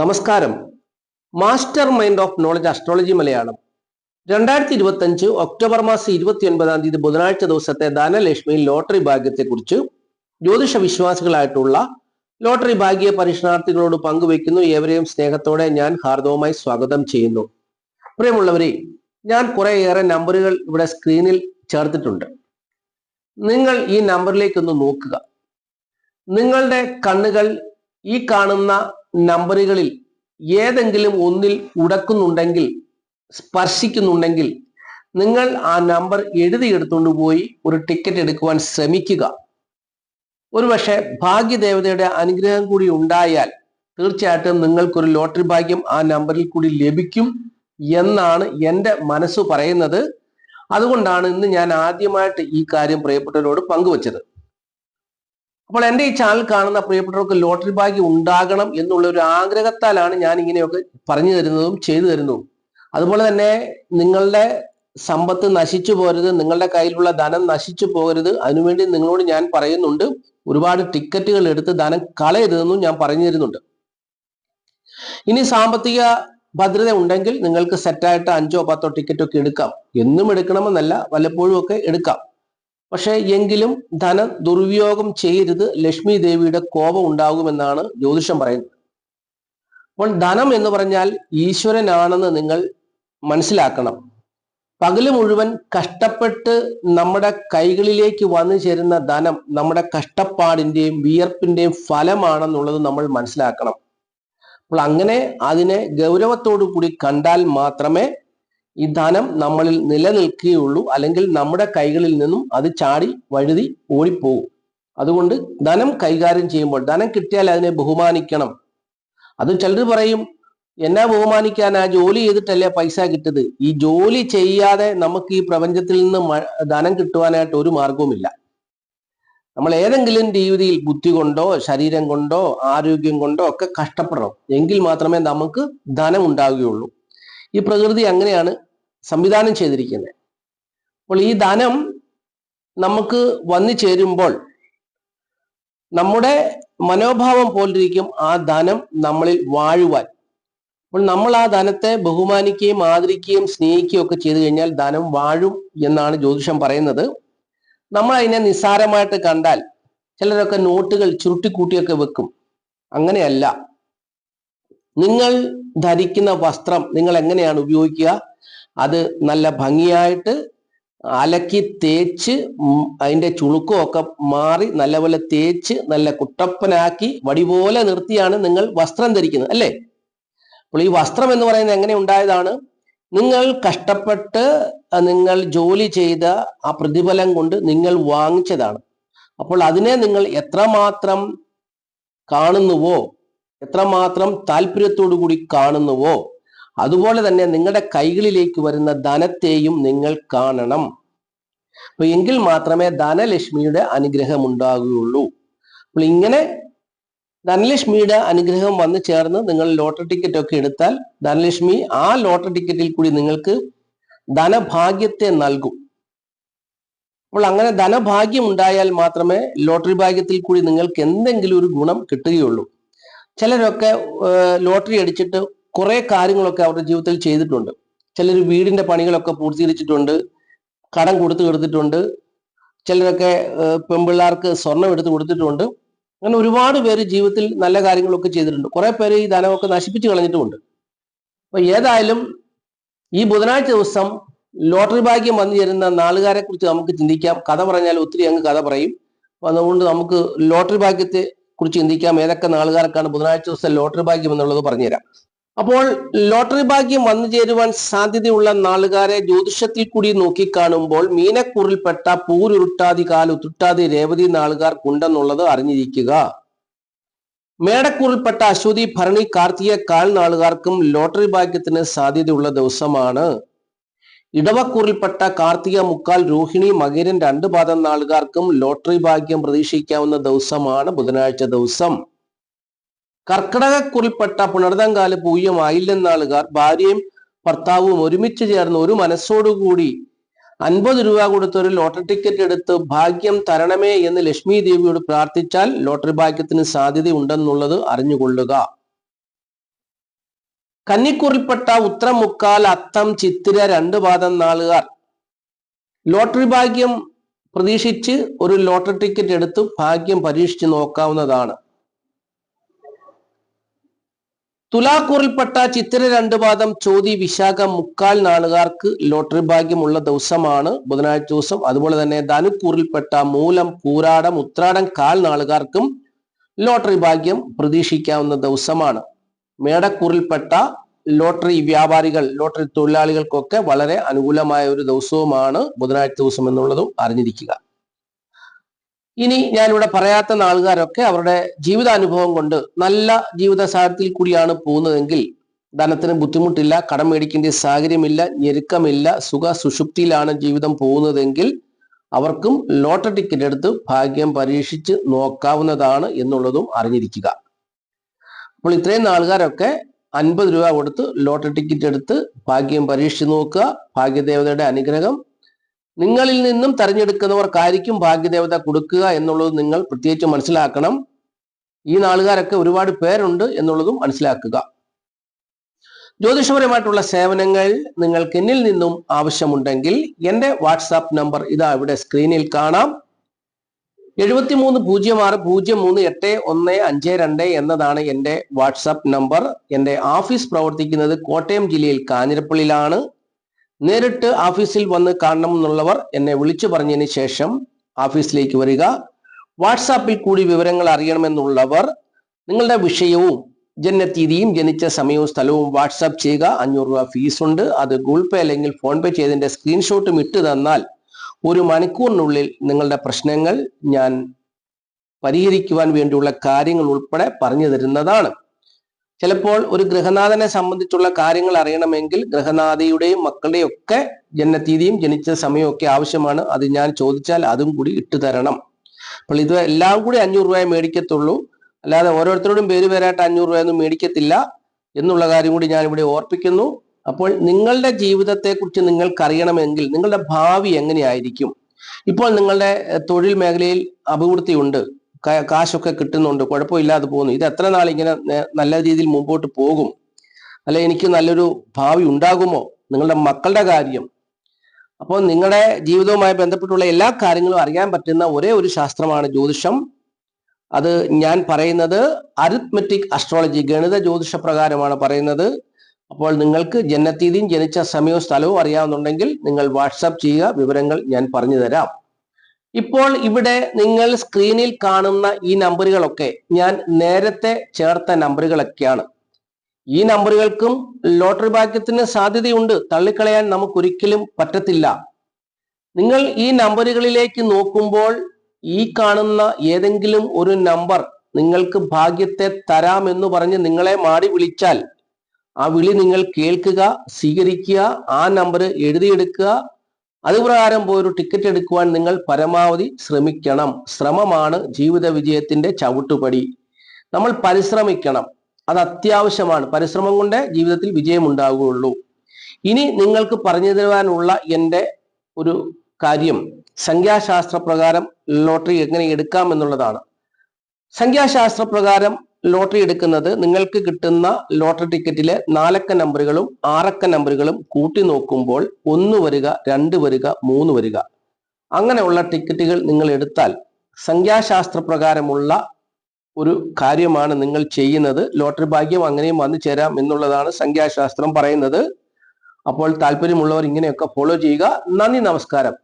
നമസ്കാരം. Master mind of knowledge astrology Malayalam. രണ്ടായിരത്തി ഇരുപത്തി അഞ്ച് ഒക്ടോബർ മാസം ഇരുപത്തി ഒൻപതാം തീയതി ബുധനാഴ്ച ദിവസത്തെ ധനലക്ഷ്മി ലോട്ടറി ഭാഗ്യത്തെക്കുറിച്ച് ജ്യോതിഷ വിശ്വാസികളായിട്ടുള്ള ലോട്ടറി ഭാഗ്യ പരീക്ഷണാർത്ഥികളോട് പങ്കുവെക്കുന്നു ഏവരെയും സ്നേഹത്തോടെ ഞാൻ ഹാർദവുമായി സ്വാഗതം ചെയ്യുന്നു. പ്രിയമുള്ളവരെ ഞാൻ കുറേയേറെ നമ്പറുകൾ ഇവിടെ സ്ക്രീനിൽ ചേർത്തിട്ടുണ്ട്. നിങ്ങൾ ഈ നമ്പറിലേക്കൊന്ന് നോക്കുക. നിങ്ങളുടെ കണ്ണുകൾ ഈ കാണുന്ന നമ്പറുകളിൽ ഏതെങ്കിലും ഒന്നിൽ ഉടക്കുന്നുണ്ടെങ്കിൽ സ്പർശിക്കുന്നുണ്ടെങ്കിൽ നിങ്ങൾ ആ നമ്പർ എഴുതിയെടുത്തുകൊണ്ട് പോയി ഒരു ടിക്കറ്റ് എടുക്കുവാൻ ശ്രമിക്കുക. ഒരുപക്ഷെ ഭാഗ്യദേവതയുടെ അനുഗ്രഹം കൂടി ഉണ്ടായാൽ തീർച്ചയായിട്ടും നിങ്ങൾക്കൊരു ലോട്ടറി ഭാഗ്യം ആ നമ്പറിൽ കൂടി ലഭിക്കും എന്നാണ് എന്റെ മനസ്സ് പറയുന്നത്. അതുകൊണ്ടാണ് ഇന്ന് ഞാൻ ആദ്യമായിട്ട് ഈ കാര്യം പ്രിയപ്പെട്ടവരോട് പങ്കുവച്ചത്. അപ്പോൾ എന്റെ ഈ ചാനൽ കാണുന്ന പ്രിയപ്പെട്ടവർക്ക് ലോട്ടറി ഭാഗ്യം ഉണ്ടാകണം എന്നുള്ള ഒരു ആഗ്രഹത്താലാണ് ഞാൻ ഇങ്ങനെയൊക്കെ പറഞ്ഞു തരുന്നതും ചെയ്തു തരുന്നതും. അതുപോലെ തന്നെ നിങ്ങളുടെ സമ്പത്ത് നശിച്ചു പോകരുത് നിങ്ങളുടെ കയ്യിലുള്ള ധനം നശിച്ചു പോകരുത് അതിനുവേണ്ടി നിങ്ങളോട് ഞാൻ പറയുന്നുണ്ട്. ഒരുപാട് ടിക്കറ്റുകൾ എടുത്ത് ധനം കളയരുതെന്നും ഞാൻ പറഞ്ഞു തരുന്നുണ്ട്. ഇനി സാമ്പത്തിക ഭദ്രത ഉണ്ടെങ്കിൽ നിങ്ങൾക്ക് സെറ്റായിട്ട് അഞ്ചോ പത്തോ ടിക്കറ്റൊക്കെ എടുക്കാം. എന്നും എടുക്കണമെന്നല്ല വല്ലപ്പോഴും ഒക്കെ എടുക്കാം. പക്ഷെ എങ്കിലും ധനം ദുർവിയോഗം ചെയ്യരുത്. ലക്ഷ്മി ദേവിയുടെ കോപം ഉണ്ടാകുമെന്നാണ് ജ്യോതിഷം പറയുന്നത്. അപ്പോൾ ധനം എന്ന് പറഞ്ഞാൽ ഈശ്വരനാണെന്ന് നിങ്ങൾ മനസ്സിലാക്കണം. പകൽ മുഴുവൻ കഷ്ടപ്പെട്ട് നമ്മുടെ കൈകളിലേക്ക് വന്നു ചേരുന്ന ധനം നമ്മുടെ കഷ്ടപ്പാടിന്റെയും വിയർപ്പിന്റെയും ഫലമാണെന്നുള്ളത് നമ്മൾ മനസ്സിലാക്കണം. അപ്പോൾ അങ്ങനെ അതിനെ ഗൗരവത്തോടു കൂടി കണ്ടാൽ മാത്രമേ ഈ ധനം നമ്മളിൽ നിലനിൽക്കുകയുള്ളൂ അല്ലെങ്കിൽ നമ്മുടെ കൈകളിൽ നിന്നും അത് ചാടി വഴുതി ഓടിപ്പോകും. അതുകൊണ്ട് ധനം കൈകാര്യം ചെയ്യുമ്പോൾ ധനം കിട്ടിയാൽ അതിനെ ബഹുമാനിക്കണം. അത് ചിലർ പറയും എന്നാ ബഹുമാനിക്കാൻ? ആ ജോലി ചെയ്തിട്ടല്ലേ പൈസ കിട്ടത് ഈ ജോലി ചെയ്യാതെ നമുക്ക് ഈ പ്രപഞ്ചത്തിൽ നിന്ന് ധനം കിട്ടുവാനായിട്ട് ഒരു മാർഗവുമില്ല നമ്മൾ ഏതെങ്കിലും രീതിയിൽ ബുദ്ധി കൊണ്ടോ ശരീരം കൊണ്ടോ ആരോഗ്യം കൊണ്ടോ ഒക്കെ കഷ്ടപ്പെടണം. എങ്കിൽ മാത്രമേ നമുക്ക് ധനം ഉണ്ടാവുകയുള്ളൂ. ഈ പ്രകൃതി അങ്ങനെയാണ് സംവിധാനം ചെയ്തിരിക്കുന്നത്. അപ്പോൾ ഈ ധനം നമുക്ക് വന്നു ചേരുമ്പോൾ നമ്മുടെ മനോഭാവം പോലിരിക്കും ആ ധനം നമ്മളിൽ വാഴുവാൻ. അപ്പോൾ നമ്മൾ ആ ധനത്തെ ബഹുമാനിക്കുകയും ആദരിക്കുകയും സ്നേഹിക്കുകയും ഒക്കെ ചെയ്തു കഴിഞ്ഞാൽ ധനം വാഴും എന്നാണ് ജ്യോതിഷം പറയുന്നത്. നമ്മൾ അതിനെ നിസ്സാരമായിട്ട് കണ്ടാൽ ചിലരൊക്കെ നോട്ടുകൾ ചുരുട്ടിക്കൂട്ടിയൊക്കെ വെക്കും. അങ്ങനെയല്ല. നിങ്ങൾ ധരിക്കുന്ന വസ്ത്രം നിങ്ങൾ എങ്ങനെയാണ് ഉപയോഗിക്കുക? അത് നല്ല ഭംഗിയായിട്ട് അലക്കി തേച്ച് അതിന്റെ ചുളുക്കമൊക്കെ മാറി നല്ലപോലെ തേച്ച് നല്ല കുട്ടപ്പനാക്കി വടി പോലെ നിർത്തിയാണ് നിങ്ങൾ വസ്ത്രം ധരിക്കുന്നത് അല്ലേ? അപ്പോൾ ഈ വസ്ത്രം എന്ന് പറയുന്നത് എങ്ങനെ ഉണ്ടായതാണ്? നിങ്ങൾ കഷ്ടപ്പെട്ട് നിങ്ങൾ ജോലി ചെയ്ത ആ പ്രതിഫലം കൊണ്ട് നിങ്ങൾ വാങ്ങിച്ചതാണ്. അപ്പോൾ അതിനെ നിങ്ങൾ എത്രമാത്രം കാണുന്നുവോ? എത്രമാത്രം താല്പര്യത്തോടു കൂടി കാണുന്നുവോ അതുപോലെ തന്നെ നിങ്ങളുടെ കൈകളിലേക്ക് വരുന്ന ധനത്തെയും നിങ്ങൾ കാണണം. അപ്പൊ എങ്കിൽ മാത്രമേ ധനലക്ഷ്മിയുടെ അനുഗ്രഹം ഉണ്ടാകുകയുള്ളൂ അപ്പോൾ ഇങ്ങനെ ധനലക്ഷ്മിയുടെ അനുഗ്രഹം വന്നു ചേർന്ന് നിങ്ങൾ ലോട്ടറി ടിക്കറ്റ് ഒക്കെ എടുത്താൽ ധനലക്ഷ്മി ആ ലോട്ടറി ടിക്കറ്റിൽ കൂടി നിങ്ങൾക്ക് ധനഭാഗ്യത്തെ നൽകും. അപ്പോൾ അങ്ങനെ ധനഭാഗ്യം ഉണ്ടായാൽ മാത്രമേ ലോട്ടറി ഭാഗ്യത്തിൽ കൂടി നിങ്ങൾക്ക് എന്തെങ്കിലും ഒരു ഗുണം കിട്ടുകയുള്ളൂ. ചിലരൊക്കെ ലോട്ടറി അടിച്ചിട്ട് കുറെ കാര്യങ്ങളൊക്കെ അവരുടെ ജീവിതത്തിൽ ചെയ്തിട്ടുണ്ട്. ചിലർ വീടിന്റെ പണികളൊക്കെ പൂർത്തീകരിച്ചിട്ടുണ്ട് കടം കൊടുത്തു കൊടുത്തിട്ടുണ്ട് ചിലരൊക്കെ പെൺപിള്ളേർക്ക് സ്വർണം എടുത്ത് കൊടുത്തിട്ടുണ്ട്. അങ്ങനെ ഒരുപാട് പേര് ജീവിതത്തിൽ നല്ല കാര്യങ്ങളൊക്കെ ചെയ്തിട്ടുണ്ട്. കുറെ പേര് ഈ ധനമൊക്കെ നശിപ്പിച്ചു കളഞ്ഞിട്ടുമുണ്ട്. അപ്പൊ ഏതായാലും ഈ ബുധനാഴ്ച ദിവസം ലോട്ടറി ഭാഗ്യം വന്നു ചേരുന്ന നാളുകാരെ കുറിച്ച് നമുക്ക് ചിന്തിക്കാം. കഥ പറഞ്ഞാൽ ഒത്തിരി അങ്ങ് കഥ പറയും. അതുകൊണ്ട് നമുക്ക് ലോട്ടറി ഭാഗ്യത്തെ കുറിച്ച് ചിന്തിക്കാം. ഏതൊക്കെ നാളുകാർക്കാണ് ബുധനാഴ്ച ദിവസം ലോട്ടറി ഭാഗ്യം എന്നുള്ളത് പറഞ്ഞുതരാം. അപ്പോൾ ലോട്ടറി ഭാഗ്യം വന്നു ചേരുവാൻ സാധ്യതയുള്ള നാളുകാരെ ജ്യോതിഷത്തിൽ കൂടി നോക്കിക്കാണുമ്പോൾ മീനക്കൂറിൽപ്പെട്ട പൂരുരുട്ടാതി കാലുത്തുട്ടാതി രേവതി നാളുകാർക്കുണ്ടെന്നുള്ളത് അറിഞ്ഞിരിക്കുക. മേടക്കൂറിൽപ്പെട്ട അശ്വതി ഭരണി കാർത്തിക കാൽ നാളുകാർക്കും ലോട്ടറി ഭാഗ്യത്തിന് സാധ്യതയുള്ള ദിവസമാണ്. ഇടവക്കൂറിൽപ്പെട്ട കാർത്തിക മുക്കാൽ രോഹിണി മകരൻ രണ്ട് പാദം നാളുകാർക്കും ലോട്ടറി ഭാഗ്യം പ്രതീക്ഷിക്കാവുന്ന ദിവസമാണ് ബുധനാഴ്ച ദിവസം. കർക്കിടകക്കുറിൽപ്പെട്ട പുണർതങ്കാൽ പൂയം ആയില്ലെന്നാളുകാർ ഭാര്യയും ഭർത്താവും ഒരുമിച്ച് ചേർന്ന് ഒരു മനസ്സോടുകൂടി അൻപത് രൂപ കൊടുത്ത് ഒരു ലോട്ടറി ടിക്കറ്റ് എടുത്ത് ഭാഗ്യം തരണമേ എന്ന് ലക്ഷ്മി ദേവിയോട് പ്രാർത്ഥിച്ചാൽ ലോട്ടറി ഭാഗ്യത്തിന് സാധ്യതയുണ്ടെന്നുള്ളത് അറിഞ്ഞുകൊള്ളുക. കന്നിക്കുറിൽപ്പെട്ട ഉത്തരം മുക്കാൽ അത്തം ചിത്തിര രണ്ട് പാദം നാളുകാർ. ലോട്ടറി ഭാഗ്യം പ്രതീക്ഷിച്ച് ഒരു ലോട്ടറി ടിക്കറ്റ് എടുത്ത് ഭാഗ്യം പരീക്ഷിച്ച് നോക്കാവുന്നതാണ്. തുലാക്കൂറിൽപ്പെട്ട ചിത്തിര രണ്ട് പാദം ചോതി വിശാഖ മുക്കാൽ നാളുകാർക്ക് ലോട്ടറി ഭാഗ്യമുള്ള ദിവസമാണ് ബുധനാഴ്ച ദിവസം. അതുപോലെ തന്നെ ധനുക്കൂറിൽപ്പെട്ട മൂലം കൂരാടം ഉത്രാടം കാൽ നാളുകാർക്കും ലോട്ടറി ഭാഗ്യം പ്രതീക്ഷിക്കാവുന്ന ദിവസമാണ്. മേടക്കൂറിൽപ്പെട്ട ലോട്ടറി വ്യാപാരികൾ ലോട്ടറി തൊഴിലാളികൾക്കൊക്കെ വളരെ അനുകൂലമായ ഒരു ദിവസവുമാണ് ബുധനാഴ്ച ദിവസം എന്നുള്ളതും അറിഞ്ഞിരിക്കുക. ഇനി ഞാനിവിടെ പറയാത്ത ആൾക്കാരൊക്കെ അവരുടെ ജീവിതാനുഭവം കൊണ്ട് നല്ല ജീവിത സാഹചര്യത്തിൽ കൂടിയാണ് പോകുന്നതെങ്കിൽ ധനത്തിന് ബുദ്ധിമുട്ടില്ല കടം മേടിക്കേണ്ട സാഹചര്യമില്ല ഞെരുക്കമില്ല സുഖ സുഷുപ്തിയിലാണ് ജീവിതം പോകുന്നതെങ്കിൽ അവർക്കും ലോട്ടറി ടിക്കറ്റ് എടുത്ത് ഭാഗ്യം പരീക്ഷിച്ച് നോക്കാവുന്നതാണ് എന്നുള്ളതും അറിഞ്ഞിരിക്കുക. അപ്പോൾ ഇത്രയും ആൾക്കാരൊക്കെ അൻപത് രൂപ കൊടുത്ത് ലോട്ടറി ടിക്കറ്റ് എടുത്ത് ഭാഗ്യം പരീക്ഷിച്ച് നോക്കുക. ഭാഗ്യദേവതയുടെ അനുഗ്രഹം. നിങ്ങളിൽ നിന്നും തെരഞ്ഞെടുക്കുന്നവർക്കായിരിക്കും ഭാഗ്യദേവത കൊടുക്കുക എന്നുള്ളത് നിങ്ങൾ പ്രത്യേകിച്ച് മനസ്സിലാക്കണം. ഈ നാളുകാരൊക്കെ ഒരുപാട് പേരുണ്ട് എന്നുള്ളതും മനസ്സിലാക്കുക. ജ്യോതിഷപരമായിട്ടുള്ള സേവനങ്ങൾ നിങ്ങൾക്ക് എന്നിൽ നിന്നും ആവശ്യമുണ്ടെങ്കിൽ എന്റെ വാട്സാപ്പ് നമ്പർ ഇതാ ഇവിടെ സ്ക്രീനിൽ കാണാം. എഴുപത്തിമൂന്ന് പൂജ്യം ആറ് പൂജ്യം മൂന്ന് എട്ട് ഒന്ന് അഞ്ച് രണ്ട് എന്നതാണ് എന്റെ വാട്സാപ്പ് നമ്പർ. എന്റെ ഓഫീസ് പ്രവർത്തിക്കുന്നത് കോട്ടയം ജില്ലയിൽ കാഞ്ഞിരപ്പള്ളിയിലാണ്. നേരിട്ട് ഓഫീസിൽ വന്ന് കാണണം എന്നുള്ളവർ എന്നെ വിളിച്ചു പറഞ്ഞതിന് ശേഷം ഓഫീസിലേക്ക് വരിക. വാട്സാപ്പിൽ കൂടി വിവരങ്ങൾ അറിയണമെന്നുള്ളവർ നിങ്ങളുടെ വിഷയവും ജനനത്തീയതിയും ജനിച്ച സമയവും സ്ഥലവും വാട്സാപ്പ് ചെയ്യുക. അഞ്ഞൂറ് രൂപ ഫീസ് ഉണ്ട് അത് ഗൂഗിൾ പേ അല്ലെങ്കിൽ ഫോൺ പേ ചെയ്തതിന്റെ സ്ക്രീൻഷോട്ടും ഇട്ട് തന്നാൽ ഒരു മണിക്കൂറിനുള്ളിൽ നിങ്ങളുടെ പ്രശ്നങ്ങൾ ഞാൻ പരിഹരിക്കുവാൻ വേണ്ടിയുള്ള കാര്യങ്ങൾ ഉൾപ്പെടെ പറഞ്ഞു തരുന്നതാണ്. ചിലപ്പോൾ ഒരു ഗൃഹനാഥനെ സംബന്ധിച്ചുള്ള കാര്യങ്ങൾ അറിയണമെങ്കിൽ ഗൃഹനാഥയുടെയും മക്കളുടെയും ഒക്കെ ജനനത്തീതിയും ജനിച്ച സമയവും ഒക്കെ ആവശ്യമാണ്. അത് ഞാൻ ചോദിച്ചാൽ അതും കൂടി ഇട്ടു തരണം. അപ്പോൾ ഇത് എല്ലാം കൂടി അഞ്ഞൂറ് രൂപയെ മേടിക്കത്തുള്ളൂ. അല്ലാതെ ഓരോരുത്തരോടും പേര് പേരായിട്ട് അഞ്ഞൂറ് രൂപയൊന്നും മേടിക്കത്തില്ല എന്നുള്ള കാര്യം കൂടി ഞാൻ ഇവിടെ ഓർപ്പിക്കുന്നു. അപ്പോൾ നിങ്ങളുടെ ജീവിതത്തെക്കുറിച്ച് നിങ്ങൾക്കറിയണമെങ്കിൽ നിങ്ങളുടെ ഭാവി എങ്ങനെയായിരിക്കും? ഇപ്പോൾ നിങ്ങളുടെ തൊഴിൽ മേഖലയിൽ അഭിവൃദ്ധിയുണ്ട് കാശൊക്കെ കിട്ടുന്നുണ്ട്. കുഴപ്പമില്ലാതെ പോകുന്നു. ഇത് എത്ര നാൾ ഇങ്ങനെ നല്ല രീതിയിൽ മുമ്പോട്ട് പോകും? അല്ലെ എനിക്ക് നല്ലൊരു ഭാവി ഉണ്ടാകുമോ? നിങ്ങളുടെ മക്കളുടെ കാര്യം. അപ്പോൾ നിങ്ങളുടെ ജീവിതവുമായി ബന്ധപ്പെട്ടുള്ള എല്ലാ കാര്യങ്ങളും അറിയാൻ പറ്റുന്ന ഒരേ ഒരു ശാസ്ത്രമാണ് ജ്യോതിഷം. അത് ഞാൻ പറയുന്നത് അരിത്മെറ്റിക് അസ്ട്രോളജി ഗണിത ജ്യോതിഷ പ്രകാരമാണ് പറയുന്നത്. അപ്പോൾ നിങ്ങൾക്ക് ജനനത്തീയതിയും ജനിച്ച സമയവും സ്ഥലവും അറിയാവുന്നുണ്ടെങ്കിൽ നിങ്ങൾ വാട്സാപ്പ് ചെയ്യുക വിവരങ്ങൾ ഞാൻ പറഞ്ഞു തരാം. ഇപ്പോൾ ഇവിടെ നിങ്ങൾ സ്ക്രീനിൽ കാണുന്ന ഈ നമ്പറുകളൊക്കെ ഞാൻ നേരത്തെ ചേർത്ത നമ്പറുകളൊക്കെയാണ്. ഈ നമ്പറുകൾക്കും ലോട്ടറി ഭാഗ്യത്തിന് സാധ്യതയുണ്ട്. തള്ളിക്കളയാൻ നമുക്കൊരിക്കലും പറ്റത്തില്ല. നിങ്ങൾ ഈ നമ്പറുകളിലേക്ക് നോക്കുമ്പോൾ ഈ കാണുന്ന ഏതെങ്കിലും ഒരു നമ്പർ നിങ്ങൾക്ക് ഭാഗ്യത്തെ തരാമെന്ന് പറഞ്ഞ് നിങ്ങളെ മാടി വിളിച്ചാൽ ആ വിളി നിങ്ങൾ കേൾക്കുക സ്വീകരിക്കുക ആ നമ്പർ എഴുതിയെടുക്കുക. അതുപ്രകാരം പോയൊരു ടിക്കറ്റ് എടുക്കുവാൻ നിങ്ങൾ പരമാവധി ശ്രമിക്കണം. ശ്രമമാണ് ജീവിത വിജയത്തിന്റെ ചവിട്ടുപടി. നമ്മൾ പരിശ്രമിക്കണം. അത് അത്യാവശ്യമാണ്. പരിശ്രമം കൊണ്ടേ ജീവിതത്തിൽ വിജയം ഉണ്ടാകുകയുള്ളൂ ഇനി നിങ്ങൾക്ക് പറഞ്ഞു തരുവാനുള്ള എന്റെ ഒരു കാര്യം. സംഖ്യാശാസ്ത്ര പ്രകാരം ലോട്ടറി എങ്ങനെ എടുക്കാം എന്നുള്ളതാണ്. സംഖ്യാശാസ്ത്ര പ്രകാരം ലോട്ടറി എടുക്കുന്നത് നിങ്ങൾക്ക് കിട്ടുന്ന ലോട്ടറി ടിക്കറ്റിലെ നാലക്ക നമ്പറുകളും ആറക്ക നമ്പറുകളും കൂട്ടി നോക്കുമ്പോൾ ഒന്ന് വരിക രണ്ട് വരിക മൂന്ന് വരിക. അങ്ങനെയുള്ള ടിക്കറ്റുകൾ നിങ്ങൾ എടുത്താൽ സംഖ്യാശാസ്ത്ര പ്രകാരമുള്ള ഒരു കാര്യമാണ് നിങ്ങൾ ചെയ്യുന്നത്. ലോട്ടറി ഭാഗ്യം അങ്ങനെയും വന്നു ചേരാം എന്നുള്ളതാണ് സംഖ്യാശാസ്ത്രം പറയുന്നത്. അപ്പോൾ താല്പര്യമുള്ളവർ ഇങ്ങനെയൊക്കെ ഫോളോ ചെയ്യുക. നന്ദി നമസ്കാരം.